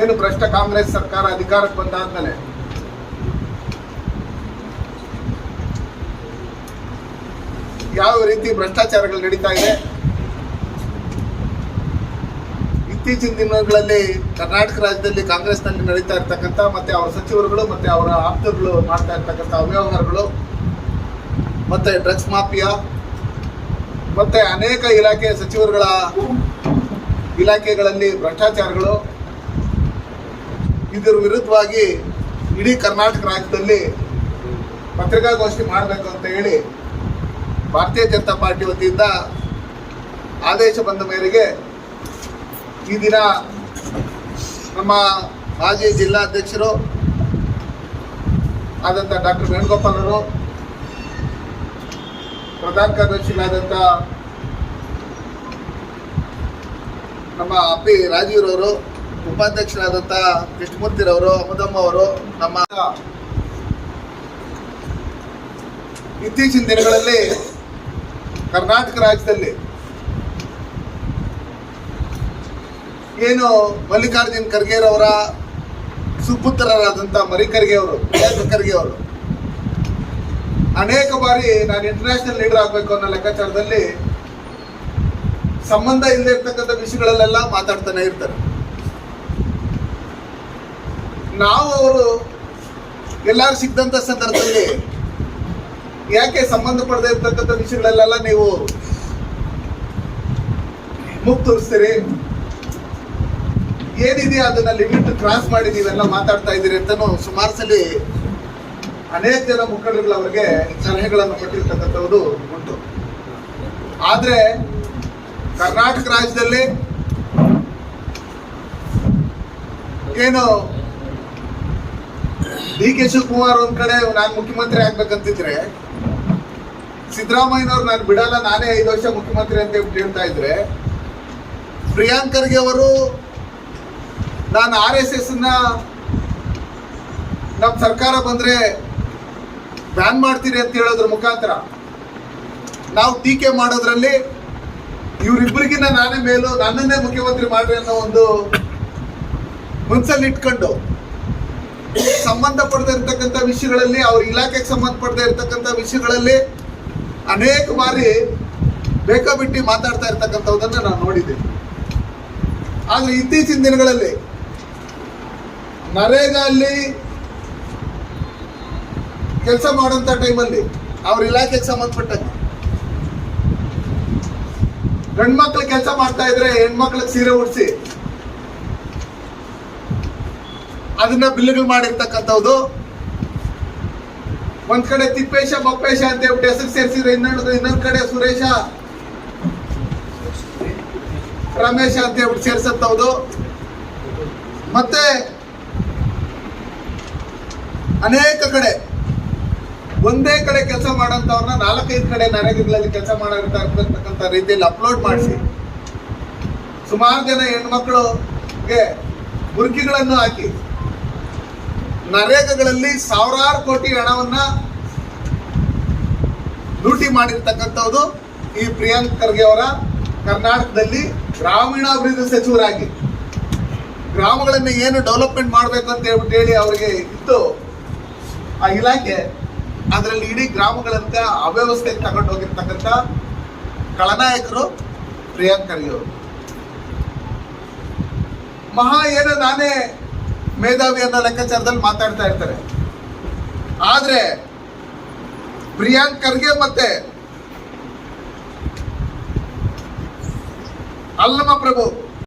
ಏನು ಭ್ರಷ್ಟ ಕಾಂಗ್ರೆಸ್ ಸರ್ಕಾರ ಅಧಿಕಾರಕ್ಕೆ ಬಂದಾದ್ಮೇಲೆ? ಯಾವ ರೀತಿ ಭ್ರಷ್ಟಾಚಾರಗಳು ನಡೀತಾ ಇದೆ? ಇತ್ತೀಚಿನ ದಿನಗಳಲ್ಲಿ ಕರ್ನಾಟಕ ರಾಜ್ಯದಲ್ಲಿ ಕಾಂಗ್ರೆಸ್ನಲ್ಲಿ ನಡೀತಾ ಇರ್ತಕ್ಕಂಥ ಮತ್ತೆ ಅವರ ಸಚಿವರುಗಳು ಮತ್ತೆ ಅವರ ಆಪ್ತರುಗಳು ಮಾಡ್ತಾ ಇರ್ತಕ್ಕಂಥ ಅವ್ಯವಹಾರಗಳು, ಮತ್ತೆ ಡ್ರಗ್ಸ್ ಮಾಫಿಯಾ, ಮತ್ತೆ ಅನೇಕ ಇಲಾಖೆ ಸಚಿವರುಗಳ ಇಲಾಖೆಗಳಲ್ಲಿ ಭ್ರಷ್ಟಾಚಾರಗಳು ಇದರ ವಿರುದ್ಧವಾಗಿ ಇಡೀ ಕರ್ನಾಟಕ ರಾಜ್ಯದಲ್ಲಿ ಪತ್ರಿಕಾಗೋಷ್ಠಿ ಮಾಡಬೇಕು ಅಂತ ಹೇಳಿ ಭಾರತೀಯ ಜನತಾ ಪಾರ್ಟಿ ವತಿಯಿಂದ ಆದೇಶ ಬಂದ ಮೇರೆಗೆ ಈ ದಿನ ನಮ್ಮ ಮಾಜಿ ಜಿಲ್ಲಾಧ್ಯಕ್ಷರು ಆದಂಥ ಡಾಕ್ಟರ್ ವೇಣುಗೋಪಾಲ್ ಅವರು, ಪ್ರಧಾನ ಕಾರ್ಯದರ್ಶಿಗಳಾದಂಥ ನಮ್ಮ ಅಪ್ಪಿ ರಾಜೀವ್ರವರು ಉಪಾಧ್ಯಕ್ಷರಾದಂಥ ಕೃಷ್ಣಮೂರ್ತಿರವರು ಅಮದಮ್ಮ ಅವರು, ನಮ್ಮ ಇತ್ತೀಚಿನ ದಿನಗಳಲ್ಲಿ ಕರ್ನಾಟಕ ರಾಜ್ಯದಲ್ಲಿ ಏನು ಮಲ್ಲಿಕಾರ್ಜುನ್ ಖರ್ಗೆರವರ ಸುಪುತ್ರರಾದಂತಹ ಮರಿ ಖರ್ಗೆ ಅವರು ಖರ್ಗೆ ಅವರು. ಅನೇಕ ಬಾರಿ ನಾನು ಇಂಟರ್ನ್ಯಾಷನಲ್ ಲೀಡರ್ ಆಗಬೇಕು ಅನ್ನೋ ಲೆಕ್ಕಾಚಾರದಲ್ಲಿ ಸಂಬಂಧ ಇಲ್ಲದೆ ಇರ್ತಕ್ಕಂಥ ವಿಷಯಗಳಲ್ಲೆಲ್ಲ ಮಾತಾಡ್ತಾನೆ ಇರ್ತಾರೆ. ನಾವು ಅವರು ಎಲ್ಲರೂ ಸಿಗ್ದಂಥ ಸಂದರ್ಭದಲ್ಲಿ ಯಾಕೆ ಸಂಬಂಧ ಪಡದೆ ಇರ್ತಕ್ಕಂಥ ವಿಷಯಗಳಲ್ಲೆಲ್ಲ ನೀವು ಮುಗ್ ತೋರಿಸ್ತೀರಿ? ಏನಿದೆ ಅದನ್ನ ಲಿಮಿಟ್ ಕ್ರಾಸ್ ಮಾಡಿ ನೀವೆಲ್ಲ ಮಾತಾಡ್ತಾ ಇದ್ದೀರಿ ಅಂತಾನು ಸುಮಾರು ಸಲ ಅನೇಕ ಜನ ಮುಖಂಡರುಗಳು ಅವರಿಗೆ ಸಲಹೆಗಳನ್ನು ಕೊಟ್ಟಿರ್ತಕ್ಕಂಥದ್ದು ಉಂಟು. ಆದ್ರೆ ಕರ್ನಾಟಕ ರಾಜ್ಯದಲ್ಲಿ ಏನು ಡಿ ಕೆ ಶಿವಕುಮಾರ್ ಒಂದ್ ಕಡೆ ನಾನು ಮುಖ್ಯಮಂತ್ರಿ ಆಗ್ಬೇಕಂತಿದ್ರೆ ಸಿದ್ದರಾಮಯ್ಯನವ್ರು ನಾನು ಬಿಡಲ್ಲ, ನಾನೇ ಐದು ವರ್ಷ ಮುಖ್ಯಮಂತ್ರಿ ಅಂತ ಹೇಳ್ತಾ ಇದ್ರೆ ಪ್ರಿಯಾಂಕ್ ಖರ್ಗೆ ಅವರು ನಾನು ಆರ್ ಎಸ್ ಎಸ್ ನಮ್ಮ ಸರ್ಕಾರ ಬಂದ್ರೆ ಬ್ಯಾನ್ ಮಾಡ್ತೀರಿ ಅಂತ ಹೇಳೋದ್ರ ಮುಖಾಂತರ ನಾವು ಟೀಕೆ ಮಾಡೋದ್ರಲ್ಲಿ ಇವರಿಬ್ಬರಿಗಿನ್ನ ನಾನೇ ಮೇಲು, ನನ್ನನ್ನೇ ಮುಖ್ಯಮಂತ್ರಿ ಮಾಡ್ರಿ ಅನ್ನೋ ಒಂದು ಮನ್ಸಲ್ಲಿ ಇಟ್ಕೊಂಡು ಸಂಬಂಧಪಡದೆ ಇರತಕ್ಕಂಥ ವಿಷಯಗಳಲ್ಲಿ, ಅವ್ರ ಇಲಾಖೆಗೆ ಸಂಬಂಧಪಡದೆ ಇರ್ತಕ್ಕಂಥ ವಿಷಯಗಳಲ್ಲಿ ಅನೇಕ ಬಾರಿ ಬೇಕಾಬಿಟ್ಟಿ ಮಾತಾಡ್ತಾ ಇರ್ತಕ್ಕಂಥದ್ದನ್ನ ನಾನು ನೋಡಿದ್ದೇನೆ. ಆದ್ರೆ ಇತ್ತೀಚಿನ ದಿನಗಳಲ್ಲಿ ನರೇಗಾ ಅಲ್ಲಿ ಕೆಲಸ ಮಾಡೋಂಥ ಟೈಮಲ್ಲಿ ಅವ್ರ ಇಲಾಖೆಗೆ ಸಂಬಂಧಪಟ್ಟಂಗೆ ಗಂಡ್ಮಕ್ಳು ಕೆಲಸ ಮಾಡ್ತಾ ಇದ್ರೆ ಹೆಣ್ಮಕ್ಳಿಗೆ ಸೀರೆ ಉಡಿಸಿ ಅದನ್ನ ಬಿಲ್ಗಳು ಮಾಡಿರ್ತಕ್ಕಂಥದ್ದು. ಒಂದ್ ಕಡೆ ತಿಪ್ಪೇಶ, ಬಪ್ಪೇಶ ಅಂತ ಹೇಳ್ಬಿಟ್ಟು ಹೆಸರು ಸೇರಿಸಿದ್ರೆ ಇನ್ನೊಂದು ಇನ್ನೊಂದ್ ಕಡೆ ಸುರೇಶ, ರಮೇಶ ಅಂತ ಹೇಳ್ಬಿಟ್ಟು ಸೇರಿಸತ್ತವ್ದು ಮತ್ತೆ ಅನೇಕ ಕಡೆ, ಒಂದೇ ಕಡೆ ಕೆಲಸ ಮಾಡೋಂಥವ್ರನ್ನ ನಾಲ್ಕೈದು ಕಡೆ ನರೇಗಾಗಳಲ್ಲಿ ಕೆಲಸ ಮಾಡಿರ್ತಕ್ಕಂಥ ರೀತಿಯಲ್ಲಿ ಅಪ್ಲೋಡ್ ಮಾಡಿಸಿ. ಸುಮಾರು ಜನ ಹೆಣ್ಮಕ್ಳುಗೆ ಮುರುಕಿಗಳನ್ನು ಹಾಕಿ. ನರೇಗಾಗಳಲ್ಲಿ ಸಾವಿರಾರು ಕೋಟಿ ಹಣವನ್ನ ಲೂಟಿ ಮಾಡಿರ್ತಕ್ಕಂಥದ್ದು ಈ ಪ್ರಿಯಾಂಕ್ ಖರ್ಗೆ ಅವರ ಕರ್ನಾಟಕದಲ್ಲಿ ಗ್ರಾಮೀಣಾಭಿವೃದ್ಧಿ ಸಚಿವರಾಗಿ. ಗ್ರಾಮಗಳನ್ನು ಏನು ಡೆವಲಪ್ಮೆಂಟ್ ಮಾಡಬೇಕು ಅಂತ ಹೇಳ್ಬಿಟ್ಟು ಹೇಳಿ ಅವರಿಗೆ ಇತ್ತು. ಆ ಇಲಾಖೆ ಅದರಲ್ಲಿ ಇಡೀ ಗ್ರಾಮಗಳಂತ ಅವ್ಯವಸ್ಥೆ ತಗೊಂಡು ಹೋಗಿರ್ತಕ್ಕಂಥ ಖಳನಾಯಕರು ಪ್ರಿಯಾಂಕ್ ಖರ್ಗೆ ಅವರು. ಮಹಾ ಏನೋ ನಾನೇ ಮೇಧಾವಿ ಅನ್ನೋ ಲೆಕ್ಕಾಚಾರದಲ್ಲಿ ಮಾತಾಡ್ತಾ ಇರ್ತಾರೆ. ಆದ್ರೆ ಪ್ರಿಯಾಂಕ್ ಖರ್ಗೆ ಮತ್ತೆ ಅಲ್ಲಮ ಪ್ರಭು